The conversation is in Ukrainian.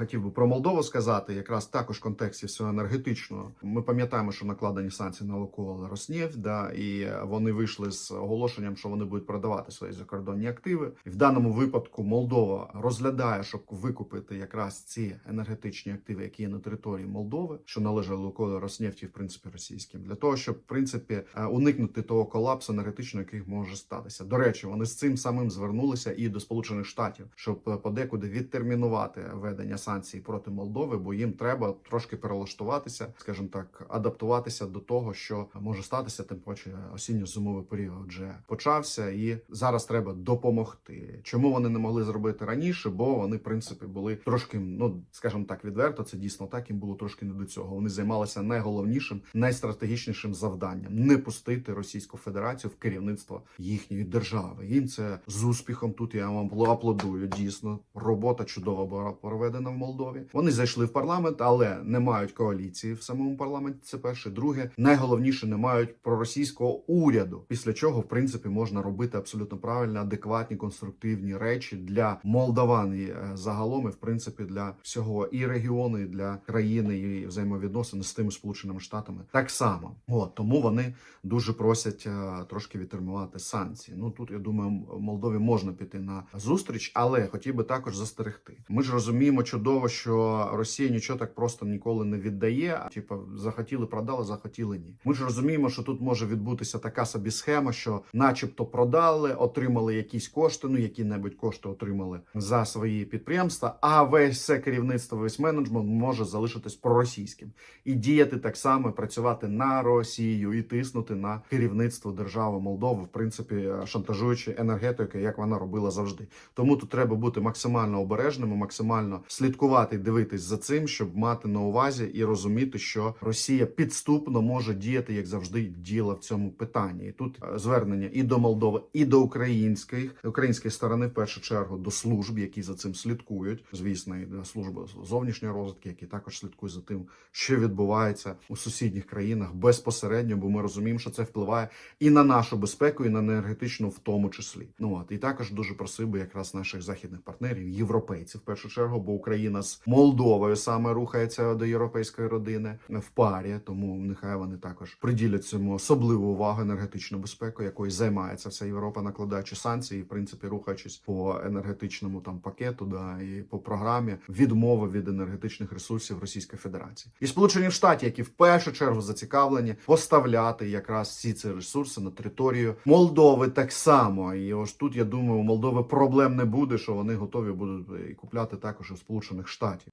Хотів би про Молдову сказати, якраз також в контексті всього енергетичного. Ми пам'ятаємо, що накладені санкції на Лукойл Роснефть, да, і вони вийшли з оголошенням, що вони будуть продавати свої закордонні активи. І в даному випадку Молдова розглядає, щоб викупити якраз ці енергетичні активи, які є на території Молдови, що належали Лукойл Роснефті, в принципі, російським, для того, щоб в принципі е, уникнути того колапсу енергетичного, який може статися. До речі, вони з цим самим звернулися і до Сполучених Штатів, щоб е, подекуди відтермінувати введення санкцій проти Молдови, бо їм треба трошки перелаштуватися, скажімо так, адаптуватися до того, що може статися. Тим паче осінньо-зимовий період вже почався, і зараз треба допомогти. Чому вони не могли зробити раніше? Бо вони, в принципі, були трошки, ну скажімо так, відверто. Це дійсно так. Їм було трошки не до цього. Вони займалися найголовнішим, найстратегічнішим завданням не пустити Російську Федерацію в керівництво їхньої держави. Їм це з успіхом. Тут я вам аплодую. Дійсно, робота чудово була проведена в Молдові. Вони зайшли в парламент, але не мають коаліції в самому парламенті. Це перше. Друге, найголовніше не мають проросійського уряду. Після чого, в принципі, можна робити абсолютно правильні, адекватні, конструктивні речі для молдаван і е, загалом, і в принципі для всього і регіону, і для країни, і взаємовідносини з тими сполученими штатами так само. От тому вони дуже просять е, трошки відтермінувати санкції. Ну тут я думаю, Молдові можна піти на зустріч, але хотів би також застерегти. Ми ж розуміємо чудово, що Росія нічого так просто ніколи не віддає. Типу, захотіли, продали, захотіли ні. Ми ж розуміємо, що тут може відбутися така собі схема, що, начебто, продали, отримали якісь кошти, ну які-небудь кошти отримали за свої підприємства. А весь це керівництво, весь менеджмент може залишитись проросійським і діяти так само, працювати на Росію і тиснути на керівництво держави Молдови, в принципі, шантажуючи енергетикою, як вона робила завжди. Тому тут треба бути максимально обережними, максимально слідкувати і дивитись за цим, щоб мати на увазі і розуміти, що Росія підступно може діяти, як завжди діяла в цьому питанні. І тут е, звернення і до Молдови, і до української української сторони, в першу чергу, до служб, які за цим слідкують. Звісно, і до служби зовнішньої розвитки, які також слідкують за тим, що відбувається у сусідніх країнах безпосередньо, бо ми розуміємо, що це впливає і на нашу безпеку, і на енергетичну, в тому числі. Ну от і також дуже просив би якраз наших західних партнерів, європейців в першу чергу, бо Україна з Молдовою саме рухається до європейської родини в парі. Тому нехай вони також приділять цьому особливу увагу енергетичну безпеку, якою займається вся Європа, накладаючи санкції, в принципі, рухаючись по енергетичному там пакету, да і по програмі відмови від енергетичних ресурсів Російської Федерації і Сполучені Штати, які в першу чергу зацікавлені поставляти якраз всі ці ресурси на територію Молдови так само. І ось тут я думаю, у Молдови проблем не буде, що вони готові будуть і купляти також у Сполучених Штатів.